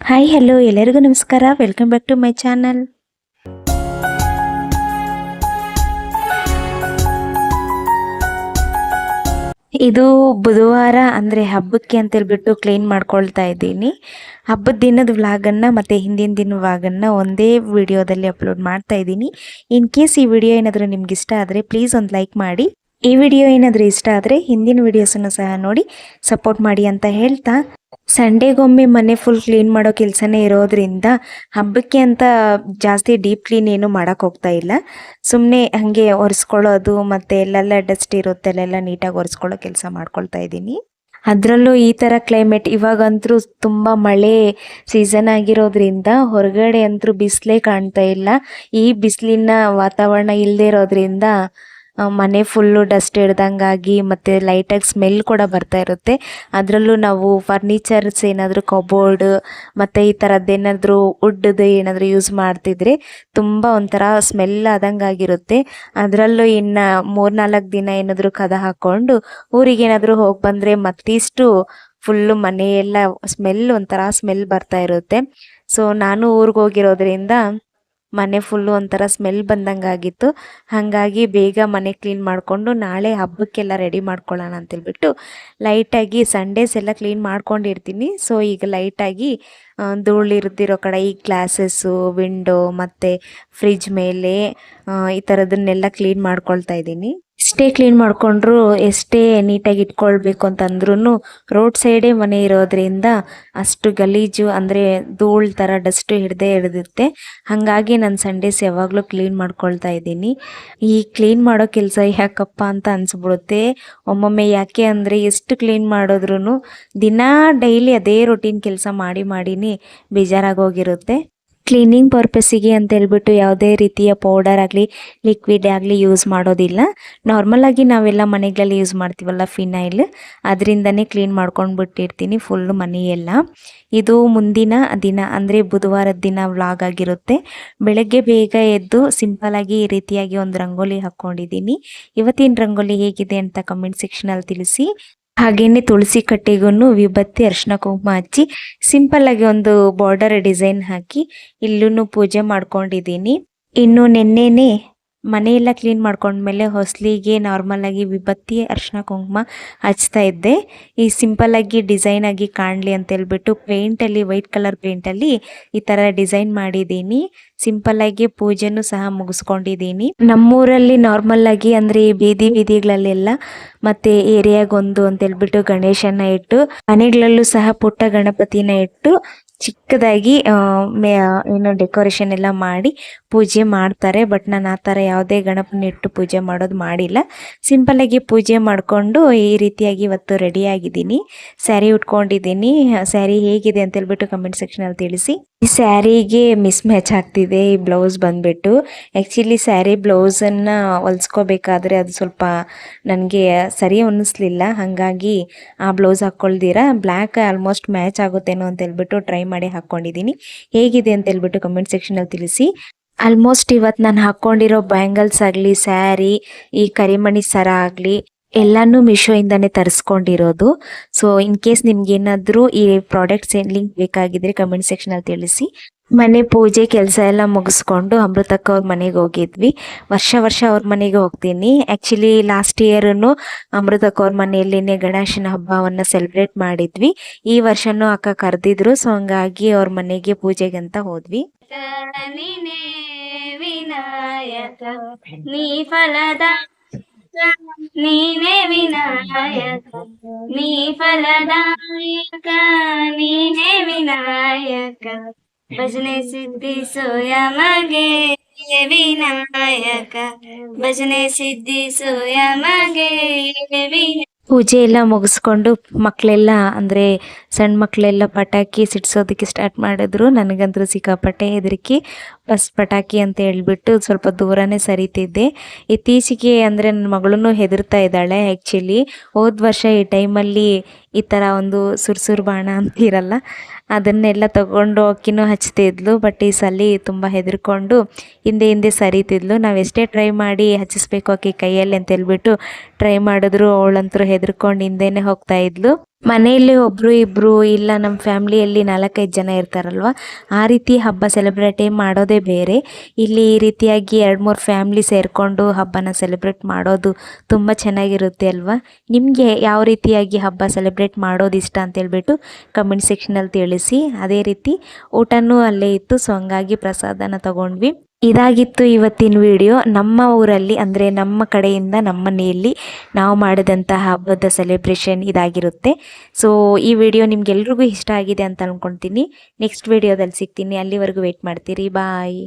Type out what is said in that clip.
Hi hello ಎಲ್ಲರಿಗೂ ನಮಸ್ಕಾರ. Welcome back to my channel ಇದು ಬುಧವಾರ, ಅಂದರೆ ಹಬ್ಬಕ್ಕೆ ಅಂತ ಹೇಳ್ಬಿಟ್ಟು ಕ್ಲೀನ್ ಮಾಡ್ಕೊಳ್ತಾ ಇದ್ದೀನಿ. ಹಬ್ಬದ ದಿನದ ವ್ಲಾಗನ್ನು ಮತ್ತು ಹಿಂದಿನ ದಿನ ವ್ಲಾಗನ್ನು ಒಂದೇ ವಿಡಿಯೋದಲ್ಲಿ ಅಪ್ಲೋಡ್ ಮಾಡ್ತಾ ಇದ್ದೀನಿ. ಇನ್ ಕೇಸ್ ಈ ವಿಡಿಯೋ ಏನಾದರೂ ನಿಮ್ಗೆ ಇಷ್ಟ ಆದರೆ ಪ್ಲೀಸ್ ಒಂದು ಲೈಕ್ ಮಾಡಿ. ಈ ವಿಡಿಯೋ ಏನಾದರೂ ಇಷ್ಟ ಆದರೆ ಹಿಂದಿನ ವಿಡಿಯೋಸನ್ನು ಸಹ ನೋಡಿ, ಸಪೋರ್ಟ್ ಮಾಡಿ ಅಂತ ಹೇಳ್ತಾ, ಸಂಡೇಗೊಮ್ಮೆ ಮನೆ ಫುಲ್ ಕ್ಲೀನ್ ಮಾಡೋ ಕೆಲಸನೇ ಇರೋದ್ರಿಂದ ಹಬ್ಬಕ್ಕೆ ಅಂತ ಜಾಸ್ತಿ ಡೀಪ್ ಕ್ಲೀನ್ ಏನು ಮಾಡೋಕೆ ಹೋಗ್ತಾ ಇಲ್ಲ. ಸುಮ್ಮನೆ ಹಾಗೆ ಒರೆಸ್ಕೊಳ್ಳೋದು ಮತ್ತು ಎಲ್ಲೆಲ್ಲ ಡಸ್ಟ್ ಇರುತ್ತೆ ಅಲ್ಲೆಲ್ಲ ನೀಟಾಗಿ ಒರೆಸ್ಕೊಳ್ಳೋ ಕೆಲಸ ಮಾಡ್ಕೊಳ್ತಾ ಇದ್ದೀನಿ. ಅದರಲ್ಲೂ ಈ ಥರ ಕ್ಲೈಮೇಟ್ ಇವಾಗಂತೂ ತುಂಬ ಮಳೆ ಸೀಸನ್ ಆಗಿರೋದ್ರಿಂದ ಹೊರಗಡೆ ಅಂತೂ ಬಿಸಿಲೇ ಕಾಣ್ತಾ ಇಲ್ಲ. ಈ ಬಿಸಿಲಿನ ವಾತಾವರಣ ಇಲ್ಲದೆ ಇರೋದ್ರಿಂದ ಮನೆ ಫುಲ್ಲು ಡಸ್ಟ್ ಹಿಡ್ದಂಗಾಗಿ ಮತ್ತು ಲೈಟಾಗಿ ಸ್ಮೆಲ್ ಕೂಡ ಬರ್ತಾ ಇರುತ್ತೆ. ಅದರಲ್ಲೂ ನಾವು ಫರ್ನಿಚರ್ಸ್ ಏನಾದರೂ ಕಬೋರ್ಡ್ ಮತ್ತು ಈ ಥರದ್ದೇನಾದರೂ ವುಡ್ದು ಏನಾದರೂ ಯೂಸ್ ಮಾಡ್ತಿದ್ರೆ ತುಂಬ ಒಂಥರ ಸ್ಮೆಲ್ ಆದಂಗೆ ಆಗಿರುತ್ತೆ ಅದರಲ್ಲೂ ಇನ್ನು ಮೂರ್ನಾಲ್ಕು ದಿನ ಏನಾದರೂ ಕದ ಹಾಕ್ಕೊಂಡು ಊರಿಗೆ ಏನಾದರೂ ಹೋಗಿ ಬಂದರೆ ಮತ್ತಿಷ್ಟು ಫುಲ್ಲು ಮನೆಯೆಲ್ಲ ಸ್ಮೆಲ್ ಒಂಥರ ಸ್ಮೆಲ್ ಬರ್ತಾ ಇರುತ್ತೆ. ಸೊ ನಾನು ಊರಿಗೆ ಹೋಗಿರೋದ್ರಿಂದ ಮನೆ ಫುಲ್ಲು ಒಂಥರ ಸ್ಮೆಲ್ ಬಂದಂಗೆ ಆಗಿತ್ತು ಹಾಗಾಗಿ ಬೇಗ ಮನೆ ಕ್ಲೀನ್ ಮಾಡಿಕೊಂಡು ನಾಳೆ ಹಬ್ಬಕ್ಕೆಲ್ಲ ರೆಡಿ ಮಾಡ್ಕೊಳ್ಳೋಣ ಅಂತೇಳ್ಬಿಟ್ಟು ಲೈಟಾಗಿ ಸಂಡೇಸ್ ಎಲ್ಲ ಕ್ಲೀನ್ ಮಾಡ್ಕೊಂಡಿರ್ತೀನಿ. ಸೊ ಈಗ ಲೈಟಾಗಿ ಧೂಳಿರ್ದಿರೋ ಕಡೆ ಈ ಗ್ಲಾಸಸ್ಸು ವಿಂಡೋ ಮತ್ತು ಫ್ರಿಜ್ ಮೇಲೆ ಈ ಥರದನ್ನೆಲ್ಲ ಕ್ಲೀನ್ ಮಾಡ್ಕೊಳ್ತಾ ಇದ್ದೀನಿ. ಎಷ್ಟೇ ಕ್ಲೀನ್ ಮಾಡಿಕೊಂಡ್ರು ಎಷ್ಟೇ ನೀಟಾಗಿ ಇಟ್ಕೊಳ್ಬೇಕು ಅಂತಂದ್ರೂ ರೋಡ್ ಸೈಡೇ ಮನೆ ಇರೋದ್ರಿಂದ ಅಷ್ಟು ಗಲೀಜು ಅಂದರೆ ಧೂಳು ಥರ ಡಸ್ಟು ಹಿಡ್ದೇ ಹಿಡಿದಿರುತ್ತೆ. ಹಾಗಾಗಿ ನಾನು ಸಂಡೇಸ್ ಯಾವಾಗಲೂ ಕ್ಲೀನ್ ಮಾಡ್ಕೊಳ್ತಾ ಇದ್ದೀನಿ. ಈ ಕ್ಲೀನ್ ಮಾಡೋ ಕೆಲಸ ಯಾಕಪ್ಪ ಅಂತ ಅನಿಸ್ಬಿಡುತ್ತೆ. ಒಮ್ಮೊಮ್ಮೆ ಯಾಕೆ ಅಂದರೆ ಎಷ್ಟು ಕ್ಲೀನ್ ಮಾಡಿದ್ರೂ ದಿನಾ ಡೈಲಿ ಅದೇ ರೊಟೀನ್ ಕೆಲಸ ಮಾಡಿ ಮಾಡಿನೇ ಬೇಜಾರಾಗೋಗಿರುತ್ತೆ. ಕ್ಲೀನಿಂಗ್ ಪರ್ಪಸ್ಸಿಗೆ ಅಂತ ಹೇಳ್ಬಿಟ್ಟು ಯಾವುದೇ ರೀತಿಯ ಪೌಡರ್ ಆಗಲಿ ಲಿಕ್ವಿಡ್ ಆಗಲಿ ಯೂಸ್ ಮಾಡೋದಿಲ್ಲ. ನಾರ್ಮಲಾಗಿ ನಾವೆಲ್ಲ ಮನೆಗಳಲ್ಲಿ ಯೂಸ್ ಮಾಡ್ತೀವಲ್ಲ ಫಿನೈಲ್ ಅದರಿಂದನೇ ಕ್ಲೀನ್ ಮಾಡ್ಕೊಂಡು ಬಿಟ್ಟಿರ್ತೀನಿ ಫುಲ್ ಮನೆಯೆಲ್ಲ. ಇದು ಮುಂದಿನ ದಿನ, ಅಂದರೆ ಬುಧವಾರದ ದಿನ ವ್ಲಾಗ್ ಆಗಿರುತ್ತೆ. ಬೆಳಗ್ಗೆ ಬೇಗ ಎದ್ದು ಸಿಂಪಲಾಗಿ ಈ ರೀತಿಯಾಗಿ ಒಂದು ರಂಗೋಲಿ ಹಾಕ್ಕೊಂಡಿದ್ದೀನಿ ಇವತ್ತಿನ ರಂಗೋಲಿ ಹೇಗಿದೆ ಅಂತ ಕಮೆಂಟ್ ಸೆಕ್ಷನಲ್ಲಿ ತಿಳಿಸಿ. ಹಾಗೇನೆ ತುಳಸಿ ಕಟ್ಟೆಗೂ ವಿಭತ್ತಿ ಅರ್ಶಿನ ಕುಂಕುಮ ಹಚ್ಚಿ ಸಿಂಪಲ್ ಆಗಿ ಒಂದು ಬಾರ್ಡರ್ ಡಿಸೈನ್ ಹಾಕಿ ಇಲ್ಲೂ ಪೂಜೆ ಮಾಡ್ಕೊಂಡಿದ್ದೀನಿ. ಇನ್ನು ನೆನ್ನೆನೆ ಮನೆಯೆಲ್ಲ ಕ್ಲೀನ್ ಮಾಡ್ಕೊಂಡ್ಮೇಲೆ ಹೊಸಲಿಗೆ ನಾರ್ಮಲ್ ಆಗಿ ವಿಭತ್ತಿ ಅರಿಶಿನ ಕುಂಕುಮ ಹಚ್ತಾ ಇದ್ದೆ. ಈ ಸಿಂಪಲ್ ಆಗಿ ಡಿಸೈನ್ ಆಗಿ ಕಾಣಲಿ ಅಂತ ಹೇಳ್ಬಿಟ್ಟು ಪೇಂಟಲ್ಲಿ ವೈಟ್ ಕಲರ್ ಪೇಂಟಲ್ಲಿ ಈ ಥರ ಡಿಸೈನ್ ಮಾಡಿದ್ದೀನಿ. ಸಿಂಪಲ್ ಆಗಿ ಪೂಜೆನೂ ಸಹ ಮುಗಿಸ್ಕೊಂಡಿದ್ದೀನಿ. ನಮ್ಮೂರಲ್ಲಿ ನಾರ್ಮಲ್ ಆಗಿ ಅಂದರೆ ಈ ಬೀದಿ ಬೀದಿಗಳಲ್ಲೆಲ್ಲ ಮತ್ತೆ ಏರಿಯಾಗೊಂದು ಅಂತ ಹೇಳ್ಬಿಟ್ಟು ಗಣೇಶನ ಇಟ್ಟು ಮನೆಗಳಲ್ಲೂ ಸಹ ಪುಟ್ಟ ಗಣಪತಿನ ಇಟ್ಟು ಚಿಕ್ಕದಾಗಿ ಏನು ಡೆಕೋರೇಷನ್ ಎಲ್ಲ ಮಾಡಿ ಪೂಜೆ ಮಾಡ್ತಾರೆ. ಬಟ್ ನಾನು ಆ ಥರ ಯಾವುದೇ ಗಣಪನ ಇಟ್ಟು ಪೂಜೆ ಮಾಡೋದು ಮಾಡಿಲ್ಲ. ಸಿಂಪಲ್ಲಾಗಿ ಪೂಜೆ ಮಾಡಿಕೊಂಡು ಈ ರೀತಿಯಾಗಿ ಇವತ್ತು ರೆಡಿಯಾಗಿದ್ದೀನಿ ಸ್ಯಾರಿ ಉಟ್ಕೊಂಡಿದ್ದೀನಿ. ಸ್ಯಾರಿ ಹೇಗಿದೆ ಅಂತ ಹೇಳ್ಬಿಟ್ಟು ಕಮೆಂಟ್ ಸೆಕ್ಷನಲ್ಲಿ ತಿಳಿಸಿ. ಈ ಸ್ಯಾರಿಗೆ ಮಿಸ್ ಮ್ಯಾಚ್ ಆಗ್ತಿದೆ, ಈ ಬ್ಲೌಸ್ ಬಂದ್ಬಿಟ್ಟು. ಆ್ಯಕ್ಚುಲಿ ಸ್ಯಾರಿ ಬ್ಲೌಸನ್ನು ಹೊಲ್ಸ್ಕೋಬೇಕಾದ್ರೆ ಅದು ಸ್ವಲ್ಪ ನನಗೆ ಸರಿ ಅನ್ನಿಸ್ಲಿಲ್ಲ. ಹಾಗಾಗಿ ಆ ಬ್ಲೌಸ್ ಹಾಕ್ಕೊಳ್ದಿರ? ಬ್ಲ್ಯಾಕ್ ಆಲ್ಮೋಸ್ಟ್ ಮ್ಯಾಚ್ ಆಗುತ್ತೇನೋ ಅಂತ ಹೇಳ್ಬಿಟ್ಟು ಟ್ರೈ ಮಾಡಿ ಹಾಕ್ಕೊಂಡಿದ್ದೀನಿ ಹೇಗಿದೆ ಅಂತ ಹೇಳ್ಬಿಟ್ಟು ಕಮೆಂಟ್ ಸೆಕ್ಷನಲ್ಲಿ ತಿಳಿಸಿ. ಆಲ್ಮೋಸ್ಟ್ ಇವತ್ತು ನಾನು ಹಾಕ್ಕೊಂಡಿರೋ ಬ್ಯಾಂಗಲ್ಸ್ ಆಗಲಿ, ಸ್ಯಾರಿ, ಈ ಕರಿಮಣಿ ಸರ ಆಗಲಿ ಎಲ್ಲನೂ ಮೀಶೋಯಿಂದನೇ ತರಿಸ್ಕೊಂಡಿರೋದು. ಸೊ ಇನ್ ಕೇಸ್ ನಿಮ್ಗೆ ಏನಾದರೂ ಈ ಪ್ರಾಡಕ್ಟ್ಸ್ ಏನು ಲಿಂಕ್ ಬೇಕಾಗಿದ್ರೆ ಕಮೆಂಟ್ ಸೆಕ್ಷನಲ್ಲಿ ತಿಳಿಸಿ. ಮನೆ ಪೂಜೆ ಕೆಲಸ ಎಲ್ಲ ಮುಗಿಸ್ಕೊಂಡು ಅಮೃತಕ್ಕ ಅವ್ರ ಮನೆಗೆ ಹೋಗಿದ್ವಿ. ವರ್ಷ ವರ್ಷ ಅವ್ರ ಮನೆಗೆ ಹೋಗ್ತೀನಿ. ಆಕ್ಚುಲಿ ಲಾಸ್ಟ್ ಇಯರನ್ನು ಅಮೃತಕ್ಕ ಅವ್ರ ಮನೆಯಲ್ಲಿನೇ ಗಣೇಶನ ಹಬ್ಬವನ್ನ ಸೆಲೆಬ್ರೇಟ್ ಮಾಡಿದ್ವಿ. ಈ ವರ್ಷನೂ ಅಕ್ಕ ಕರೆದಿದ್ರು ಸೊ ಹಂಗಾಗಿ ಅವ್ರ ಮನೆಗೆ ಪೂಜೆಗೆ ಅಂತ ಹೋದ್ವಿ. ವಿನಾಯಕ ನೀನೇ ವಿನಾಯಕ ನೀ ಫಲದಾಯಕ ನೀನೇ ವಿನಾಯಕ. ಭಜನೆ ಸಿದ್ಧಿಸೋಯ ಮಗೆ ವಿನಾಯಕ. ಭಜನೆ ಸಿದ್ಧಿಸೋಯ ಮಗೆ ವಿನಾಯಕ ಪೂಜೆ ಎಲ್ಲ ಮುಗಿಸ್ಕೊಂಡು ಮಕ್ಕಳೆಲ್ಲ ಅಂದರೆ ಸಣ್ಣ ಮಕ್ಕಳೆಲ್ಲ ಪಟಾಕಿ ಸಿಡ್ಸೋದಕ್ಕೆ ಸ್ಟಾರ್ಟ್ ಮಾಡಿದ್ರು. ನನಗಂತೂ ಸಿಕ್ಕಾಪಟ್ಟೆ ಹೆದರಿಕೆ. ಫಸ್ಟ್ ಪಟಾಕಿ ಅಂತ ಹೇಳ್ಬಿಟ್ಟು ಸ್ವಲ್ಪ ದೂರನೇ ಸರಿತಿದ್ದೆ. ಇತ್ತೀಚೆಗೆ ಅಂದರೆ ನನ್ನ ಮಗಳೂ ಹೆದರ್ತಾ ಇದ್ದಾಳೆ ಆ್ಯಕ್ಚುಲಿ ಹೋದ ವರ್ಷ ಈ ಟೈಮಲ್ಲಿ ಈ ಥರ ಒಂದು ಸುರ್ಸುರು ಬಾಣ ಅಂತ ಇರಲ್ಲ. ಅದನ್ನೆಲ್ಲ ತಗೊಂಡು ಅಕ್ಕಿನೂ ಹಚ್ತಿದ್ಲು ಬಟ್ ಈ ಸಲ ತುಂಬ ಹೆದರ್ಕೊಂಡು ಹಿಂದೆ ಹಿಂದೆ ಸರಿತಿದ್ಲು. ನಾವು ಎಷ್ಟೇ ಟ್ರೈ ಮಾಡಿ ಹಚ್ಚಿಸ್ಬೇಕು ಆಕೆ ಕೈಯಲ್ಲಿ ಅಂತ ಹೇಳ್ಬಿಟ್ಟು ಟ್ರೈ ಮಾಡಿದ್ರು ಅವಳಂತೂ ಹೆದರ್ಕೊಂಡು ಹಿಂದೆನೇ ಹೋಗ್ತಾ ಇದ್ಲು. ಮನೆಯಲ್ಲಿ ಒಬ್ಬರು ಇಬ್ಬರು ಇಲ್ಲ ನಮ್ಮ ಫ್ಯಾಮ್ಲಿಯಲ್ಲಿ ನಾಲ್ಕೈದು ಜನ ಇರ್ತಾರಲ್ವ, ಆ ರೀತಿ ಹಬ್ಬ ಸೆಲೆಬ್ರೇಟೇ ಮಾಡೋದೇ ಬೇರೆ. ಇಲ್ಲಿ ಈ ರೀತಿಯಾಗಿ ಎರಡು ಮೂರು ಫ್ಯಾಮ್ಲಿ ಸೇರಿಕೊಂಡು ಹಬ್ಬನ ಸೆಲೆಬ್ರೇಟ್ ಮಾಡೋದು ತುಂಬ ಚೆನ್ನಾಗಿರುತ್ತೆ ಅಲ್ವಾ? ನಿಮಗೆ ಯಾವ ರೀತಿಯಾಗಿ ಹಬ್ಬ ಸೆಲೆಬ್ರೇಟ್ ಮಾಡೋದು ಇಷ್ಟ ಅಂತೇಳ್ಬಿಟ್ಟು ಕಮೆಂಟ್ ಸೆಕ್ಷನಲ್ಲಿ ತಿಳಿಸಿ. ಅದೇ ರೀತಿ ಊಟನೂ ಅಲ್ಲೇ ಇತ್ತು ಸೊ ಹಂಗಾಗಿ ಪ್ರಸಾದನ ತಗೊಂಡ್ವಿ. ಇದಾಗಿತ್ತು ಇವತ್ತಿನ ವಿಡಿಯೋ ನಮ್ಮ ಊರಲ್ಲಿ ಅಂದರೆ ನಮ್ಮ ಕಡೆಯಿಂದ ನಮ್ಮ ಮನೆಯಲ್ಲಿ ನಾವು ಮಾಡಿದಂತಹ ಹಬ್ಬದ ಸೆಲೆಬ್ರೇಷನ್ ಇದಾಗಿರುತ್ತೆ. ಸೊ ಈ ವಿಡಿಯೋ ನಿಮ್ಗೆಲ್ರಿಗೂ ಇಷ್ಟ ಆಗಿದೆ ಅಂತ ಅಂದ್ಕೊಳ್ತೀನಿ ನೆಕ್ಸ್ಟ್ ವಿಡಿಯೋದಲ್ಲಿ ಸಿಗ್ತೀನಿ. ಅಲ್ಲಿವರೆಗೂ ವೆಯ್ಟ್ ಮಾಡ್ತೀರಿ. ಬಾಯ್